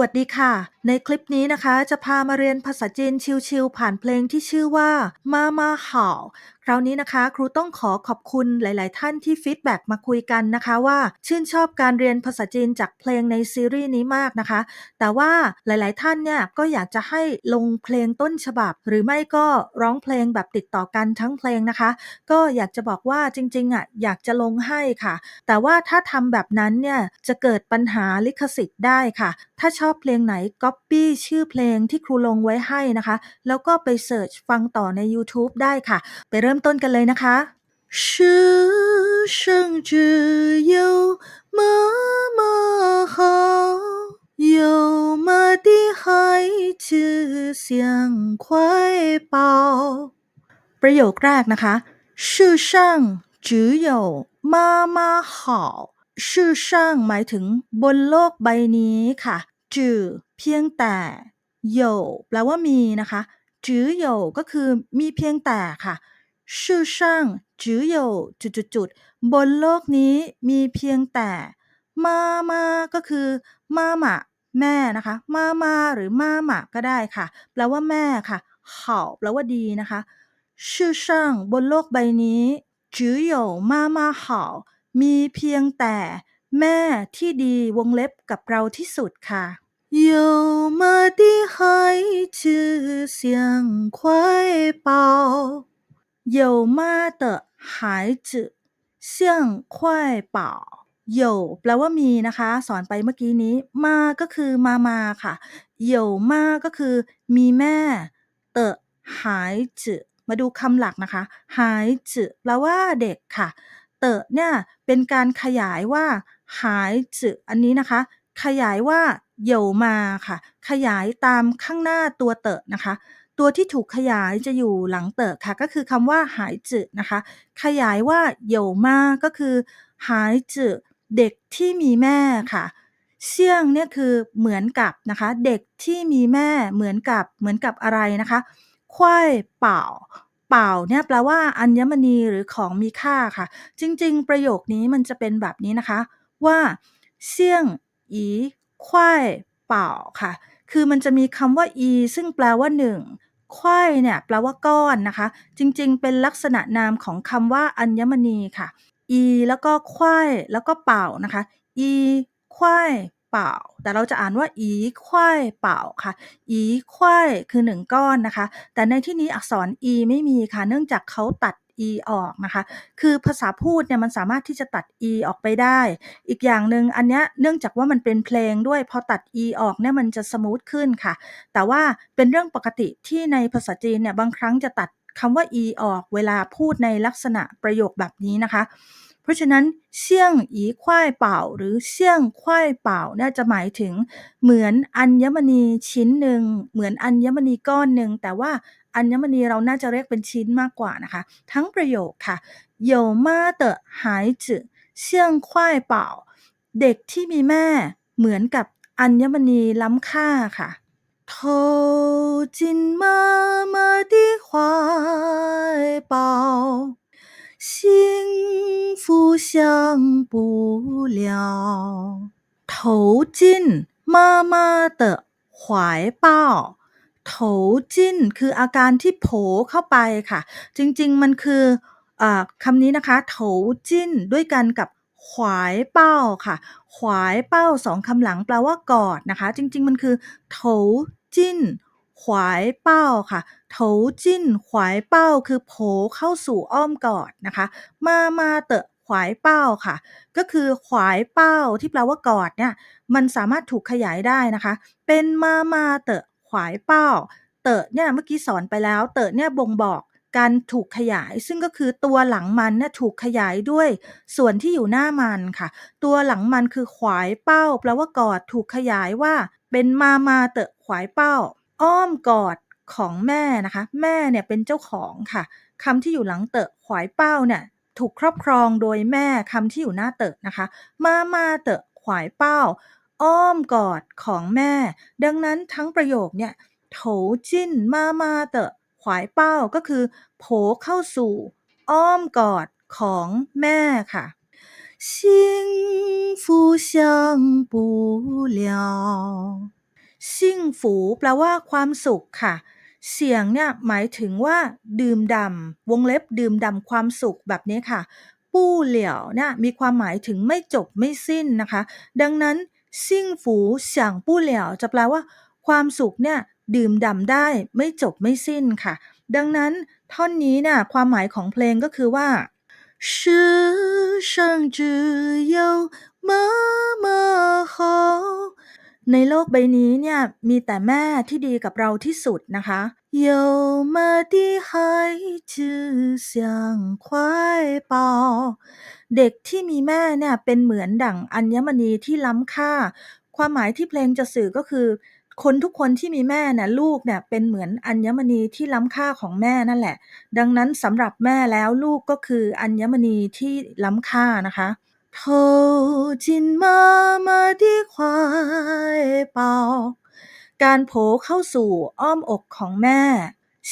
วัสดีค่ะ ในคลิปนี้นะคะจะพามาเรียนภาษาจีนชิวๆผ่านเพลงที่ชื่อว่ามามาห่าคราวนี้นะคะ ครูต้องขอขอบคุณหลาย ๆ ท่านที่ฟีดแบ็กมาคุยกันนะคะว่าชื่นชอบการเรียนภาษาจีนจากเพลงในซีรีส์นี้มากนะคะ แต่ว่าหลาย ๆ ท่านเนี่ยก็อยากจะให้ลงเพลงต้นฉบับ หรือไม่ก็ร้องเพลงแบบติดต่อกันทั้งเพลงนะคะ ก็อยากจะบอกว่าจริง ๆ อะอยากจะลงให้ค่ะ แต่ว่าถ้าทำแบบนั้นเนี่ยจะเกิดปัญหาลิขสิทธิ์ได้ค่ะ ถ้าชอบเพลงไหนก๊อปปี้ชื่อเพลงที่ครูลงไว้ให้นะคะ แล้วก็ไปเสิร์ชฟังต่อใน YouTube ได้ค่ะ ไปเริ่มต้นกันเลยนะคะ十生只有妈妈好，有妈的孩子像块宝。ประโยคแรกนะคะ世上只有妈妈好世上หมายถึงบนโลกใบนี้ค่ะจือ เพียงแต่有แปลว่ามีนะคะจือ有ก็คือมีเพียงแต่ค่ะ世上只有จุดจุดจุดๆๆบนโลกนี้มีเพียงแต่มามาก็คือมาหมาแม่นะคะมามาหรือมาหมาก็ได้ค่ะ แปลว่าแม่ค่ะ好แปลว่าดีนะคะ世上บนโลกใบนี้只有妈妈好มีเพียงแต่แม่ที่ดีวงเล็บกับเราที่สุดค่ะ 有妈的孩子像块宝有妈的孩子像块宝有แปลว่ามีนะคะ สอนไปเมื่อกี้นี้ มาก็คือมามาค่ะ有มาก็คือ มีแม่เตอหายจืมาดูคำหลักนะคะหายจืแปลว่าเด็กค่ะ เตอเนี่ยเป็นการขยายว่าหายจือันนี้นะคะ ขยายว่า เหยวมาค่ะ ขยายตามข้างหน้าตัวเตอะนะคะ ตัวที่ถูกขยายจะอยู่หลังเตอะค่ะ ก็คือคำว่าหายจืนะคะ ขยายว่าเหยวมา ก็คือหายจืเด็กที่มีแม่ค่ะเสี่ยงเนี่ยคือเหมือนกับนะคะ เด็กที่มีแม่เหมือนกับเหมือนกับอะไรนะคะควายเป่าเป่าเนี่ยแปลว่าอัญมณีหรือของมีค่าค่ะ จริง ๆ ประโยคนี้มันจะเป็นแบบนี้นะคะ ว่าเสี่ยงอี ควายเป่าค่ะ คือมันจะมีคำว่า อี ซึ่งแปลว่าหนึ่งควายเนี่ยแปลว่าก้อนนะคะ จริงๆ เป็นลักษณะนามของคำว่าอัญมณีค่ะ อี แล้วก็ควายแล้วก็เป่านะคะ อีควายเป่า แต่เราจะอ่านว่า อีควายเป่าค่ะ อีควายคือหนึ่งก้อนนะคะ แต่ในที่นี้อักษร e ไม่มีค่ะ เนื่องจากเขาตัด e ออกนะคะ คือภาษาพูดเนี่ยมันสามารถที่จะตัด e ออกไปได้ อีกอย่างหนึ่งอันเนี้ยเนื่องจากว่ามันเป็นเพลงด้วยพอตัด e ออกเนี่ยมันจะสมูทขึ้นค่ะ แต่ว่าเป็นเรื่องปกติที่ในภาษาจีนเนี่ยบางครั้งจะตัดคำว่า e ออกเวลาพูดในลักษณะประโยคแบบนี้นะคะ เพราะฉะนั้นเสี่ยงอีควายเป่า หรือเสี่ยงควายเป่าเนี่ยจะหมายถึงเหมือนอัญมณีชิ้นหนึ่งเหมือนอัญมณีก้อนหนึ่งแต่ว่า อัญมณีเราน่าจะเรียกเป็นชิ้นมากกว่านะคะ ทั้งประโยคค่ะ有妈的孩子像块宝เด็กที่มีแม่เหมือนกับอัญมณีล้ำค่าค่ะ投进妈妈的怀抱幸福想不了投进妈妈的怀抱 โถจิ้น คืออาการที่โผเข้าไปค่ะ จริง ๆ มันคืออาคำนี้นะคะ โถจิ้น ด้วยกันกับขวายเป้าค่ะ ขวายเป้าสองคำหลังแปลว่ากอดนะคะ จริง ๆ มันคือ โถจิ้น ขวายเป้าค่ะ โถจิ้น ขวายเป้า คือโผเข้าสู่อ้อมกอดนะคะ มา มาเตอะ ขวายเป้าค่ะ ก็คือขวายเป้าที่แปลว่ากอดเนี่ย มันสามารถถูกขยายได้นะคะ เป็นมา มาเตอะ วายเป้า เตอะเนี่ยเมื่อกี้สอนไปแล้ว เตอะเนี่ยบ่งบอกการถูกขยาย ซึ่งก็คือตัวหลังมันเนี่ยถูกขยายด้วยส่วนที่อยู่หน้ามันค่ะ ตัวหลังมันคือขวายเป้าแปลว่ากอดถูกขยายว่า เป็นมามาเตอะขวายเป้า อ้อมกอดของแม่นะคะ แม่เนี่ยเป็นเจ้าของค่ะคำที่อยู่หลังเตอะขวายเป้าเนี่ยถูกครอบครองโดยแม่คำที่อยู่หน้าเตอะนะคะ มามาเตอะขวายเป้า อ้อมกอดของแม่ ดังนั้นทั้งประโยคเนี่ยโถจิ้นมามาเตอะขวายเป้าก็คือโผเข้าสู่ อ้อมกอดของแม่ค่ะ幸福想不了 ซิ่งฝูแปลว่าความสุขค่ะ เสียงเนี่ยหมายถึงว่า ดื่มด่ำวงเล็บดื่มด่ำความสุขแบบนี้ค่ะ ปู้เหลี่ยวเนี่ยมีความหมายถึงไม่จบไม่สิ้นนะคะ ดังนั้น ซิ่งฝูเสียงปู้เหลี่ยวจะแปลว่า ความสุขเนี่ยดื่มด่ำได้ไม่จบไม่สิ้นค่ะ ดังนั้นท่อนนี้เนี่ยความหมายของเพลงก็คือว่า世上只有妈妈好ในโลกใบนี้เนี่ยมีแต่แม่ที่ดีกับเราที่สุดนะคะ有妈的孩子像块宝 เด็กที่มีแม่เนี่ยเป็นเหมือนดั่งอัญมณีที่ล้ำค่า ความหมายที่เพลงจะสื่อก็คือ คนทุกคนที่มีแม่น่ะลูกเนี่ยเป็นเหมือนอัญมณีที่ล้ำค่าของแม่นั่นแหละ ดังนั้นสำหรับแม่แล้วลูกก็คืออัญมณีที่ล้ำค่านะคะ投进妈妈的怀抱การโผเข้าสู่อ้อมอกของแม่ 幸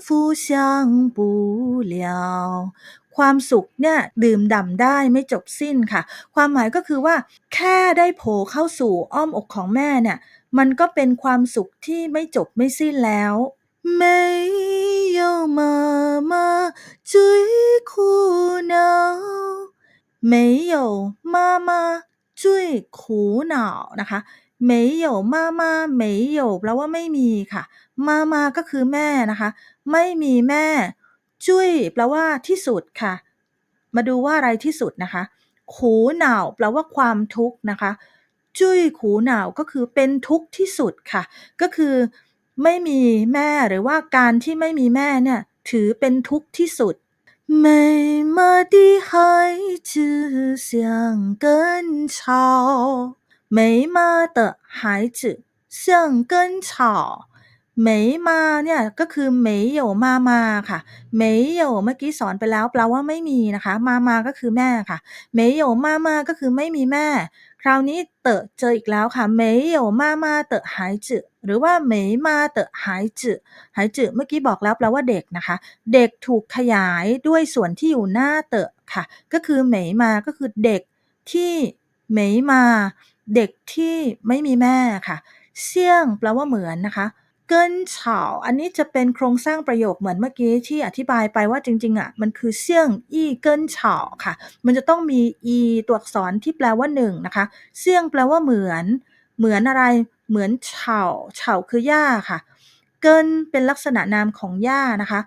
福相不了 ความสุขเนี่ยดื่มด่ำได้ไม่จบสิ้นค่ะ ความหมายก็คือว่า แค่ได้โผเข้าสู่อ้อมอกของแม่เนี่ย มันก็เป็นความสุขที่ไม่จบไม่สิ้นแล้ว没有妈妈最苦恼没有妈妈最苦恼นะคะ没有妈妈没有แปลว่าไม่มีค่ะ มามาก็คือแม่นะคะ ไม่มีแม่ จุ้ยแปลว่าที่สุดค่ะ มาดูว่าอะไรที่สุดนะคะ ขูหนาวแปลว่าความทุกข์นะคะ จุ้ยขูหนาวก็คือเป็นทุกข์ที่สุดค่ะ ก็คือไม่มีแม่หรือว่าการที่ไม่มีแม่เนี่ยถือเป็นทุกข์ที่สุด美妈的孩子像根草美妈的孩子像根草 เหมยมาเนี่ย ก็คือเหมยเหยวมามาค่ะ เหมยเหยวเมื่อกี้สอนไปแล้วแปลว่าไม่มีนะคะ มามาก็คือแม่ค่ะ เหมยเหยวมามาก็คือไม่มีแม่ คราวนี้เตอะเจออีกแล้วค่ะ เหมยเหยวมามาเตอะหายจืหรือว่าเหมยมาเตอะหายจืหายจืเมื่อกี้บอกแล้วแปลว่าเด็กนะคะ เด็กถูกขยายด้วยส่วนที่อยู่หน้าเตอะค่ะ ก็คือเหมยมาก็คือเด็กที่เหมยมา เด็กที่ไม่มีแม่ค่ะ เสี่ยงแปลว่าเหมือนนะคะ เกินเฉาอันนี้จะเป็นโครงสร้างประโยคเหมือนเมื่อกี้ที่อธิบายไปว่าจริงๆอะมันคือเสี่ยงอีเกินเฉาค่ะ มันจะต้องมี อีตัวอักษรที่แปลว่าหนึ่งนะคะเสี่ยงแปลว่าเหมือน เหมือนอะไรเหมือนเฉาเฉาคือหญ้าค่ะ เกินเป็นลักษณะนามของหญ้านะคะ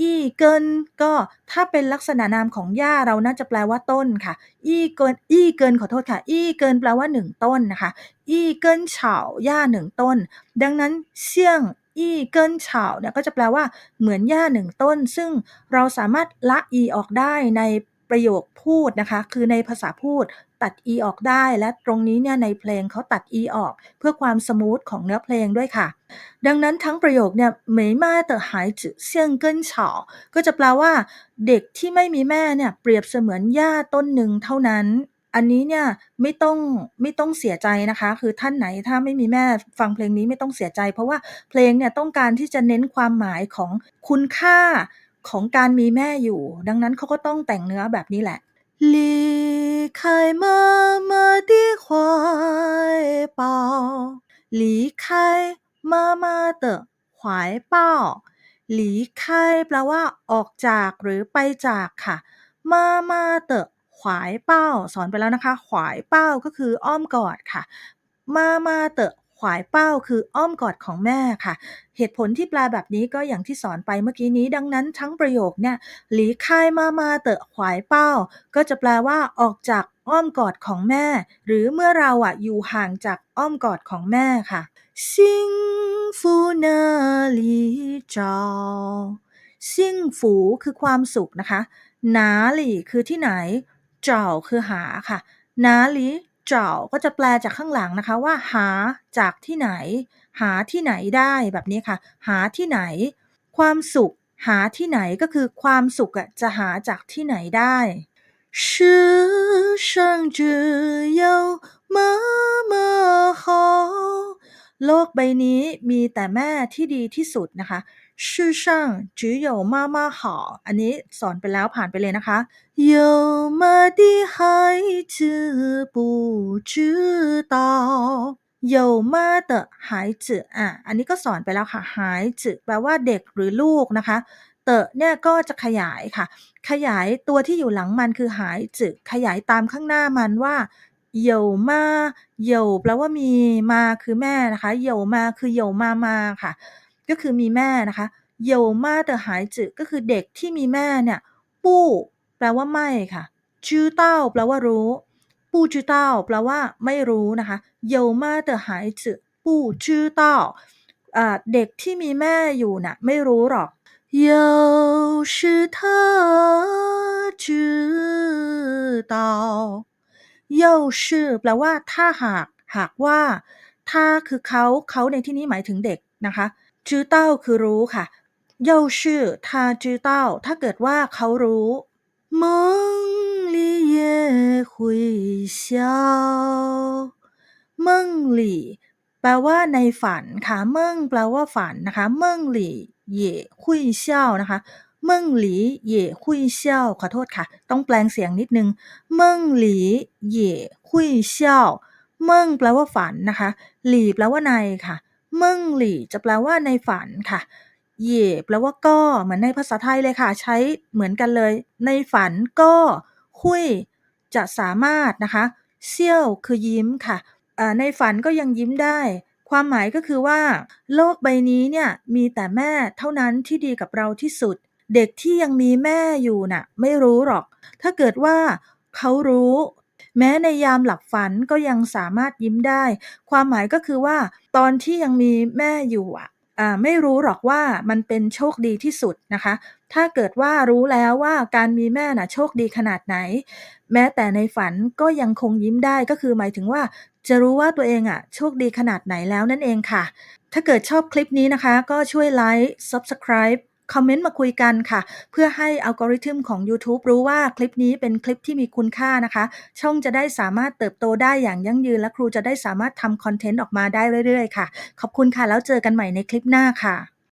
อีเกิน ก็ถ้าเป็นลักษณะนามของหญ้าเราน่าจะแปลว่าต้นค่ะ อีเกิน อีเกินขอโทษค่ะ อีเกินแปลว่าหนึ่งต้นนะคะ อีเกินเฉาหญ้าหนึ่งต้น ดังนั้นเสี่ยงอีเกินเฉาเนี่ยก็จะแปลว่าเหมือนหญ้าหนึ่งต้น ซึ่งเราสามารถละอีออกได้ใน ประโยคพูดนะคะ คือในภาษาพูดตัด e ออกได้ และตรงนี้เนี่ยในเพลงเขาตัด e ออก เพื่อความสมูทของเนื้อเพลงด้วยค่ะ ดังนั้นทั้งประโยคเนี่ยเหมยมาแต่หายจื่เซียงเกิ้นเฉาก็จะแปลว่า เด็กที่ไม่มีแม่เนี่ยเปรียบเสมือนหญ้าต้นหนึ่งเท่านั้นอันนี้เนี่ยไม่ต้องไม่ต้องเสียใจนะคะ คือท่านไหนถ้าไม่มีแม่ฟังเพลงนี้ไม่ต้องเสียใจ เพราะว่าเพลงเนี่ยต้องการที่จะเน้นความหมายของคุณค่า ของการมีแม่อยู่ ดังนั้นเขาก็ต้องแต่งเนื้อแบบนี้แหละ离开妈妈的怀抱离开妈妈的怀抱หลีไคแปลว่า ออกจากหรือไปจากค่ะ มามาเตะขวายเป้า สอนไปแล้วนะคะ ขวายเป้าก็คืออ้อมกอดค่ะ มามาเตะข วายเป้าคืออ้อมกอดของแม่ค่ะ เหตุผลที่แปลแบบนี้ก็อย่างที่สอนไปเมื่อกี้นี้ ดังนั้นทั้งประโยคเนี่ยหลีค่ายมามาเตอะขวายเป้า ก็จะแปลว่าออกจากอ้อมกอดของแม่ หรือเมื่อเราอะอยู่ห่างจากอ้อมกอดของแม่ค่ะซิงฟูเนลีจอซิ่งฝูคือความสุขนะคะนาลีคือที่ไหนจ่อคือหาค่ะนาลี เจ้าก็จะแปลจากข้างหลังนะคะว่า หาจากที่ไหน หาที่ไหนได้แบบนี้ค่ะ หาที่ไหน ความสุข หาที่ไหนก็คือความสุขอะจะหาจากที่ไหนได้世上只有妈妈好โลกใบนี้มีแต่แม่ที่ดีที่สุดนะคะ 世上只有妈妈好อันนี้สอนไปแล้วผ่านไปเลยนะคะ有妈的孩子不知道 有妈的孩子อ่ะอันนี้ก็สอนไปแล้วค่ะหายจืแปลว่าเด็กหรือลูกนะคะ เตอะเนี่ยก็จะขยายค่ะ ขยายตัวที่อยู่หลังมันคือหายจืขยายตามข้างหน้ามันว่าเหยวมาเหยวแปลว่ามีมาคือแม่นะคะเหยวมาคือเหยวมามาค่ะ ก็คือมีแม่นะคะเหยวมาเตอหายจืก็คือเด็กที่มีแม่เนี่ยปู้แปลว่าไม่ค่ะจื้อเต้าแปลว่ารู้ปู้จื้อเต้าแปลว่าไม่รู้นะคะเหยวมาเตอหายจืปู้จื้อเต้าอ่าเด็กที่มีแม่อยู่น่ะไม่รู้หรอก有时他知道เย่ชื่อแปลว่าถ้าหาก หากว่า ถ้าคือเขาเขาในที่นี้หมายถึงเด็กนะคะ จื้อเต้าคือรู้ค่ะเย่าชื่อทาจื้อเต้า ถ้าเกิดว่าเขารู้มองลีเย่หุยเซียเมิงหลี่แปลว่าในฝันค่ะเมิงแปลว่าฝันนะคะเมิงหลี่เย่หุยเซียนะคะเมิงหลีเย่คุยเซี่ยขอโทษค่ะ ต้องแปลงเสียงนิดนึงเมิงหลีเย่คุยเซี่ยเมิงแปลว่าฝันนะคะ หลีแปลว่าในค่ะ เมิ่งหลี่จะแปลว่าในฝันค่ะเย่แปลว่าก็เหมือนในภาษาไทยเลยค่ะ ใช้เหมือนกันเลย ในฝันก็คุยจะสามารถนะคะเซี่ยวคือยิ้มค่ะในฝันก็ยังยิ้มได้ ความหมายก็คือว่า โลกใบนี้เนี่ยมีแต่แม่เท่านั้นที่ดีกับเราที่สุด เด็กที่ยังมีแม่อยู่น่ะไม่รู้หรอก ถ้าเกิดว่าเขารู้ แม้ในยามหลับฝันก็ยังสามารถยิ้มได้ ความหมายก็คือว่า ตอนที่ยังมีแม่อยู่อะไม่รู้หรอกว่ามันเป็นโชคดีที่สุดนะคะ ถ้าเกิดว่ารู้แล้วว่าการมีแม่น่ะโชคดีขนาดไหน แม้แต่ในฝันก็ยังคงยิ้มได้ก็คือหมายถึงว่า จะรู้ว่าตัวเองอะโชคดีขนาดไหนแล้วนั่นเองค่ะ ถ้าเกิดชอบคลิปนี้นะคะ ก็ช่วยไลค์ Subscribe คอมเมนต์มาคุยกันค่ะ เพื่อให้อัลกอริทึมของ YouTube รู้ว่าคลิปนี้เป็นคลิปที่มีคุณค่านะคะ ช่องจะได้สามารถเติบโตได้อย่างยั่งยืน และครูจะได้สามารถทำคอนเทนต์ออกมาได้เรื่อยๆ ค่ะ ขอบคุณค่ะ แล้วเจอกันใหม่ในคลิปหน้าค่ะ